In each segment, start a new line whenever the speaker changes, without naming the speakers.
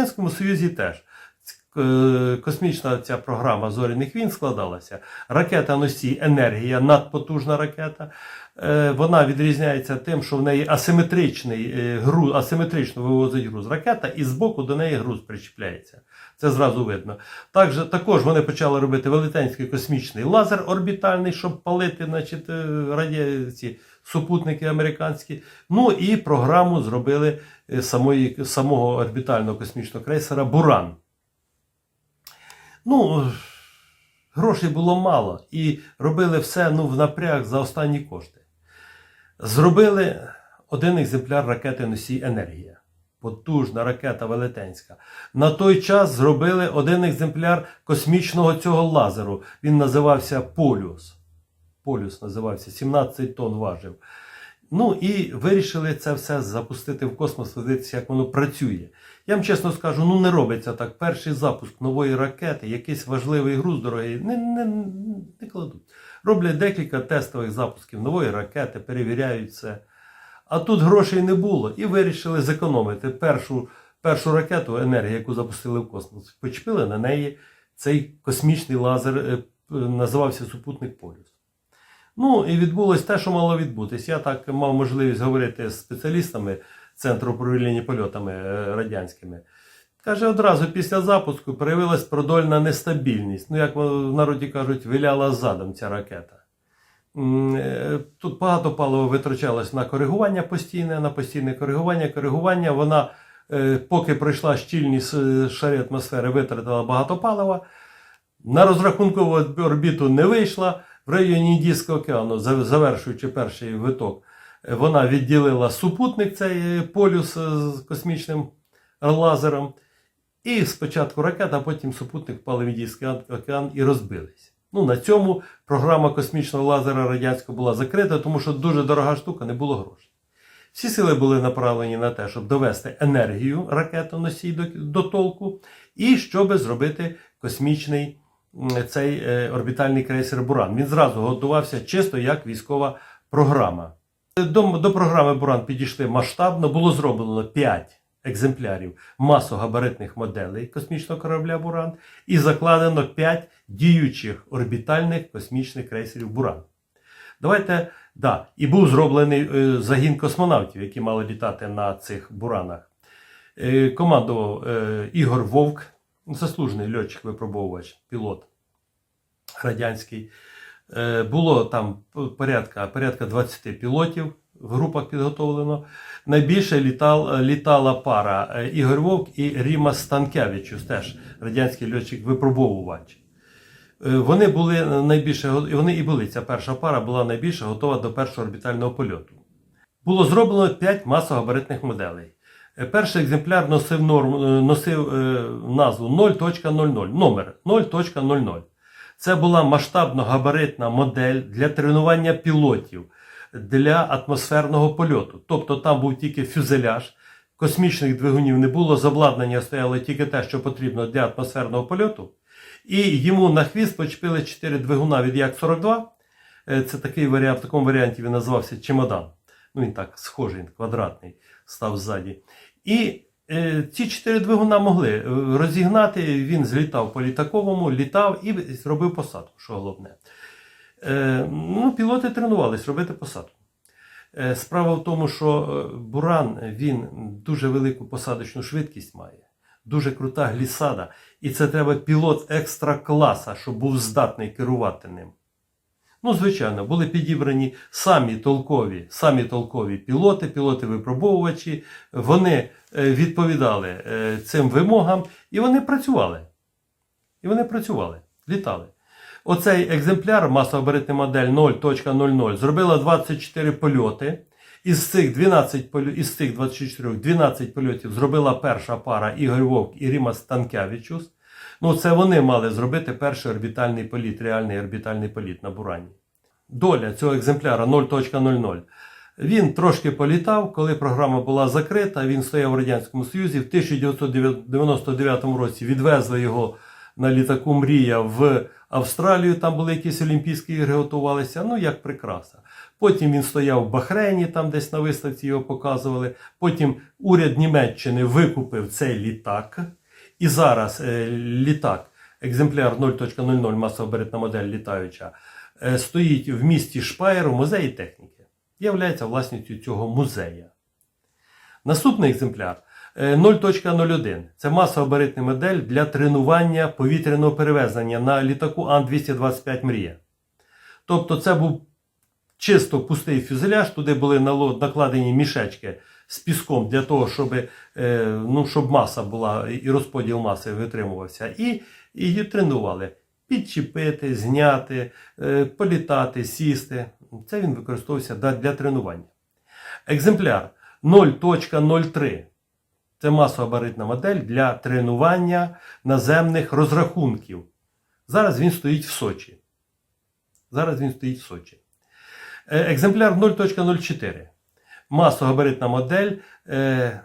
Радянському Союзі теж е, космічна ця програма зоряних війн складалася. Ракета носій енергія, надпотужна ракета. Е, Вона відрізняється тим, що в неї асиметричний е, груз, асиметрично вивозить груз ракета, і збоку до неї груз причіпляється. Це зразу видно. Також, також вони почали робити велетенський космічний лазер орбітальний, щоб палити значить, раді, ці супутники американські. Ну і програму зробили е, самої, самого орбітального космічного крейсера Буран. Ну, грошей було мало, і робили все ну, в напряг за останні кошти. Зробили один екземпляр ракети носій енергія. Потужна ракета велетенська. На той час зробили один екземпляр космічного цього лазеру. Він називався Полюс. Полюс називався, 17 тонн важив. Ну і вирішили це все запустити в космос, подивитися, як воно працює. Я вам чесно скажу, ну не робиться так. Перший запуск нової ракети, якийсь важливий груз дорогий, не, не, не кладуть. Роблять декілька тестових запусків нової ракети, перевіряють все. А тут грошей не було і вирішили зекономити першу, першу ракету енергії, яку запустили в космос. Почепили на неї цей космічний лазер, е, називався супутник Полюс. Ну і відбулось те, що мало відбутись. Я так мав можливість говорити з спеціалістами Центру управління польотами е, радянськими. Каже, одразу після запуску проявилась продольна нестабільність. Ну, як в народі кажуть, виляла задом ця ракета. Е, Тут багато палива витрачалось на коригування постійне, на постійне коригування. Коригування вона, е, поки пройшла щільність шари атмосфери, витратила багато палива. На розрахункову орбіту не вийшла. В районі Індійського океану, завершуючи перший виток, е, вона відділила супутник цей е, полюс е, з космічним лазером. І спочатку ракета, а потім супутник впали в Індійський океан і розбились. Ну, на цьому програма космічного лазера радянського була закрита, тому що дуже дорога штука, не було грошей. Всі сили були направлені на те, щоб довести енергію ракетоносій до, до толку, і щоб зробити космічний цей е, орбітальний крейсер Буран. Він зразу готувався чисто як військова програма. До, до програми Буран підійшли масштабно, було зроблено 5 екземплярів масогабаритних моделей космічного корабля Буран і закладено 5 діючих орбітальних космічних крейсерів Буран. Давайте, да, і був зроблений е, загін космонавтів, які мали літати на цих буранах. Е, командував е, Ігор Вовк, заслужений льотчик-випробовувач, пілот радянський. Е, було там порядка, порядка 20 пілотів в групах підготовлено. Найбільше літал, літала пара е, Ігор Вовк і Ріма Станкевичус, теж радянський льотчик-випробовувач. Е, Вони були найбільше вони і були. Ця перша пара була найбільше готова до першого орбітального польоту. Було зроблено 5 масогабаритних моделей. Е, Перший екземпляр носив, норм, е, носив е, назву 0.00, номер 0.00. Це була масштабно габаритна модель для тренування пілотів для атмосферного польоту. Тобто там був тільки фюзеляж, космічних двигунів не було, з обладнання стояло тільки те, що потрібно для атмосферного польоту. І йому на хвіст почепили 4 двигуна від Як-42. Е, Це такий варіант, в такому варіанті він називався чемодан. Ну, він так схожий, квадратний, став ззаді. І е, ці чотири двигуна могли е, розігнати. Він злітав по літаковому, літав і зробив посадку, що головне. Е, ну, пілоти тренувались робити посадку. Справа в тому, що Буран він дуже велику посадочну швидкість має, дуже крута глісада. І це треба пілот екстра класа, щоб був здатний керувати ним. Ну, звичайно, були підібрані самі толкові, самі толкові пілоти, пілоти-випробовувачі. Вони е, відповідали е, цим вимогам, і вони працювали. І вони працювали, літали. Оцей екземпляр, масооборитна модель 0.00, зробила 24 польоти. Із цих 12 полю- із цих 24 12 польотів зробила перша пара Ігор Вовк і Ріма Станкевичус. Ну, це вони мали зробити перший орбітальний політ, реальний орбітальний політ на Бурані. Доля цього екземпляра 0.00. Він трошки політав, коли програма була закрита. Він стояв у Радянському Союзі. В 1999 році відвезли його на літаку Мрія в Австралію, там були якісь Олімпійські ігри, готувалися. Ну, як прикраса. Потім він стояв в Бахрейні, там десь на виставці його показували. Потім уряд Німеччини викупив цей літак. І зараз е, літак, екземпляр 0.00 масово модель літаюча, е, стоїть в місті Шпаєр у музеї техніки. Являється власністю цього музея. Наступний екземпляр е, 0.01. Це масово модель для тренування повітряного перевезення на літаку Ан-225 Мрія. Тобто це був чисто пустий фюзеляж, туди були накладені мішечки з піском для того, щоб, е, ну, щоб маса була і розподіл маси витримувався. І її тренували. Підчепити, зняти, е, політати, сісти. Це він використовувався для тренування. Екземпляр 0.03. Це масово модель для тренування наземних розрахунків. Зараз він стоїть в Сочі. Зараз він стоїть в Сочі. Е, Екземпляр 0.04. Масогабаритна модель. е,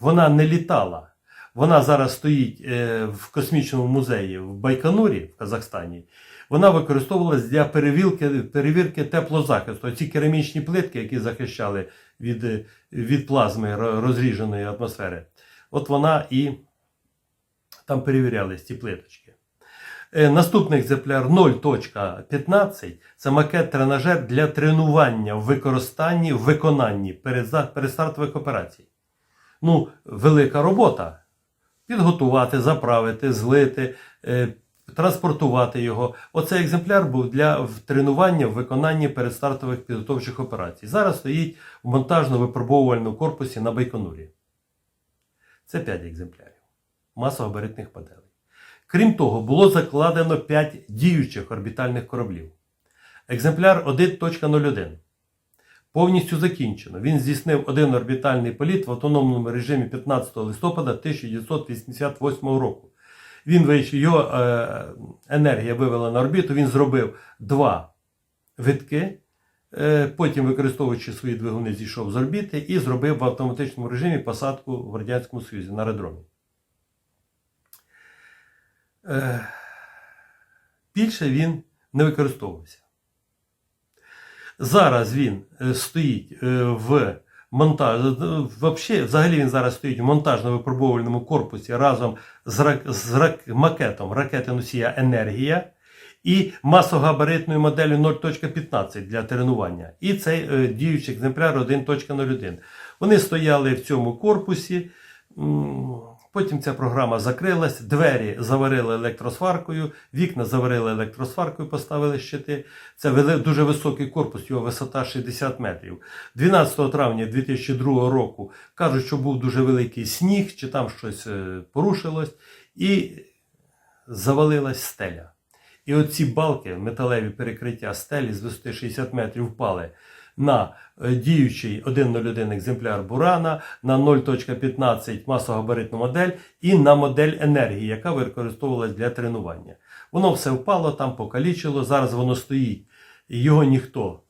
Вона не літала. Вона зараз стоїть е, в космічному музеї в Байконурі в Казахстані. Вона використовувалась для перевірки, перевірки теплозахисту. Ці керамічні плитки, які захищали від, е, від плазми розріженої атмосфери. От вона і там перевірялись ці плиточки. Е, Наступний екземпляр 0.15 це макет тренажер для тренування в використанні, в виконанні передстартових операцій. Ну, велика робота. Підготувати, заправити, злити, е, транспортувати його. Оцей екземпляр був для тренування в виконанні передстартових підготовчих операцій. Зараз стоїть в монтажно-випробовувальному корпусі на Байконурі. Це 5 екземплярів масогабаритних моделей. Крім того, було закладено 5 діючих орбітальних кораблів. Екземпляр 1.01 повністю закінчено. Він здійснив один орбітальний політ в автономному режимі 15 листопада 1988 року. Він вийшов, його е, енергія вивела на орбіту, він зробив два витки. Е, Потім, використовуючи свої двигуни, зійшов з орбіти і зробив в автоматичному режимі посадку в Радянському Союзі на аеродромі. Е, Більше він не використовувався. Зараз він е, стоїть е, в монтаж, взагалі він зараз стоїть в монтажно-випробовувальному корпусі разом з, рак- з рак- макетом ракети носія Енергія і масогабаритною моделлю 0.15 для тренування. І цей діючий екземпляр 1.01. Вони стояли в цьому корпусі. Потім ця програма закрилась, двері заварили електросваркою, вікна заварили електросваркою, поставили щити. Це дуже високий корпус, його висота 60 метрів. 12 травня 2002 року кажуть, що був дуже великий сніг, чи там щось е, порушилось, і завалилась стеля. І оці балки, металеві перекриття стелі з висоти 60 метрів впали на е, діючий 101 екземпляр Бурана, на 0.15 масогабаритну модель і на модель енергії, яка використовувалась для тренування. Воно все впало, там покалічило, зараз воно стоїть. Його ніхто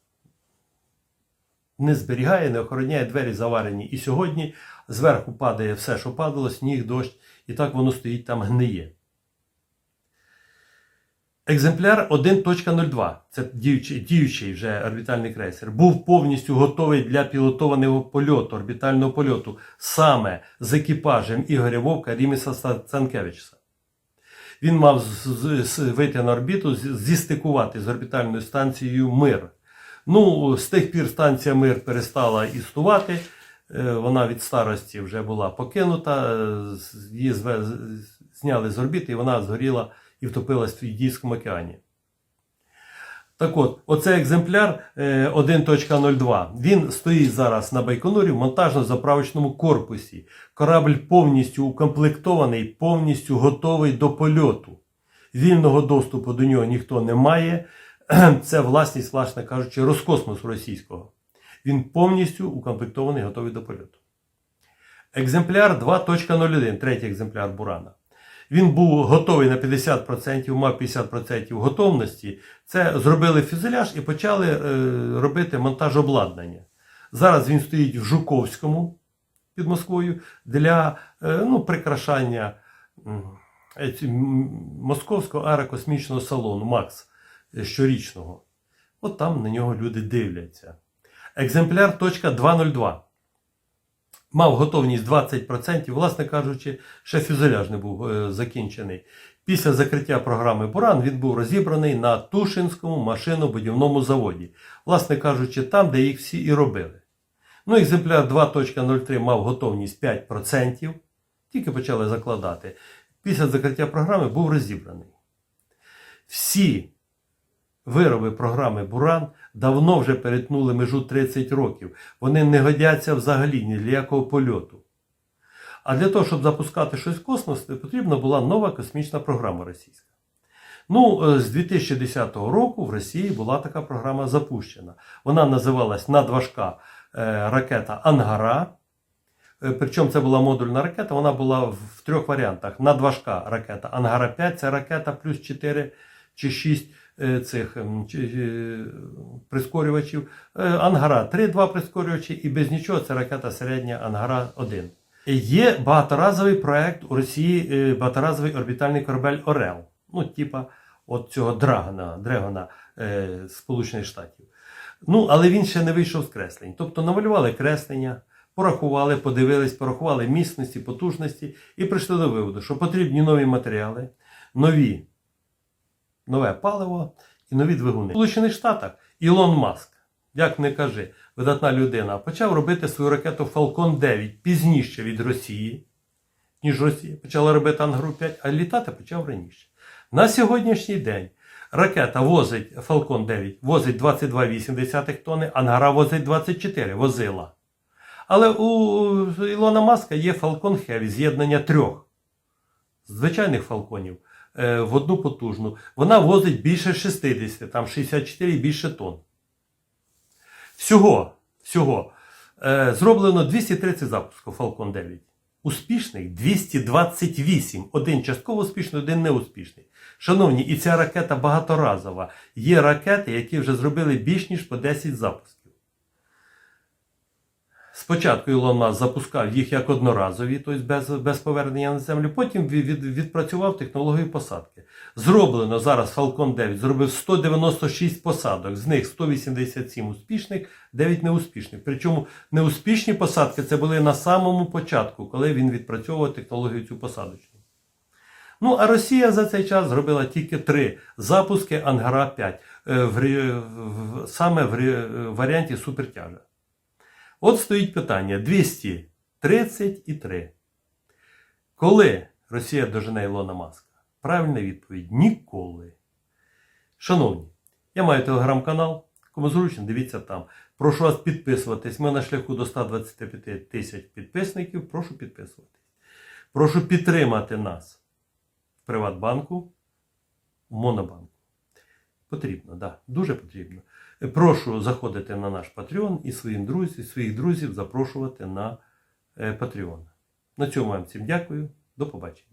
не зберігає, не охороняє, двері заварені. І сьогодні зверху падає все, що падало, сніг, дощ, і так воно стоїть там гниє. Екземпляр 1.02, це діючий, діючий вже орбітальний крейсер, був повністю готовий для пілотованого польоту, орбітального польоту саме з екіпажем Ігоря Вовка Ріміса Цанкевича. Він мав вийти на орбіту, зістикувати з орбітальною станцією Мир. Ну, з тих пір станція Мир перестала існувати. Е, Вона від старості вже була покинута, е, її зняли з орбіти, і вона згоріла і втопилась в Індійському океані. Так от, оцей екземпляр е, 1.02. Він стоїть зараз на Байконурі в монтажно-заправочному корпусі. Корабль повністю укомплектований, повністю готовий до польоту. Вільного доступу до нього ніхто не має. Це власність, власне кажучи, Роскосмосу російського. Він повністю укомплектований, готовий до польоту. Екземпляр 2.01, третій екземпляр Бурана. Він був готовий на 50%, мав 50% готовності. Це зробили фюзеляж і почали е, робити монтаж обладнання. Зараз він стоїть в Жуковському під Москвою для е, ну, прикрашання е, Московського аерокосмічного салону МАКС щорічного. От там на нього люди дивляться. Екземпляр точка .202 мав готовність 20%, власне кажучи, ще фюзеляж не був е, закінчений. Після закриття програми Буран він був розібраний на Тушинському машинобудівному заводі, власне кажучи, там, де їх всі і робили. Ну, екземпляр 2.03 мав готовність 5%, тільки почали закладати. Після закриття програми був розібраний. Всі вироби програми Буран давно вже перетнули межу 30 років. Вони не годяться взагалі ні для якого польоту. А для того, щоб запускати щось в космос, потрібна була нова космічна програма російська. Ну, е, з 2010 року в Росії була така програма запущена. Вона називалась надважка е, ракета Ангара. Е, Причому це була модульна ракета, вона була в трьох варіантах. Надважка ракета Ангара 5 це ракета плюс 4 чи 6 е, цих ем, е, прискорювачів. Е, Ангара 3, 2 прискорювачі, і без нічого це ракета середня Ангара 1. Є багаторазовий проект у Росії, е, багаторазовий орбітальний корабель Орел. Ну, типа от цього Драгона, Дрегона е, Сполучених Штатів. Ну, але він ще не вийшов з креслень. Тобто намалювали креслення, порахували, подивились, порахували міцності, потужності і прийшли до виводу, що потрібні нові матеріали, нові, нове паливо і нові двигуни. В Сполучених Штатах Ілон Маск, як не кажи, видатна людина, почав робити свою ракету Falcon 9 пізніше від Росії, ніж Росія. Почала робити Ангру 5, а літати почав раніше. На сьогоднішній день ракета возить Falcon 9 возить 22,8 тонни, Ангара возить 24, возила. Але у Ілона Маска є Falcon Heavy, з'єднання трьох звичайних фалконів в одну потужну. Вона возить більше 60, там 64 і більше тонн. Всього, всього е, зроблено 230 запусків Falcon 9. Успішних 228. Один частково успішний, один неуспішний. Шановні, і ця ракета багаторазова. Є ракети, які вже зробили більш ніж по 10 запусків. Спочатку Ілон Маск запускав їх як одноразові, тобто без, без повернення на землю. Потім від, від, відпрацював технологію посадки. Зроблено зараз Falcon 9 зробив 196 посадок, з них 187 успішних, 9 неуспішних. Причому неуспішні посадки це були на самому початку, коли він відпрацьовував технологію цю посадочну. Ну, а Росія за цей час зробила тільки три запуски Ангара 5 е, в, в- саме в рі- варіанті супертяжа. От стоїть питання 233. Коли Росія дожене Ілона Маска? Правильна відповідь ніколи. Шановні, я маю телеграм-канал. Кому зручно, дивіться там. Прошу вас підписуватись. Ми на шляху до 125 тисяч підписників. Прошу підписуватись. Прошу підтримати нас в Приватбанку, в Монобанку. Потрібно, да, дуже потрібно. Прошу заходити на наш Patreon і своїм друзів, своїх друзів запрошувати на е, Patreon. На цьому вам всім дякую. До побачення.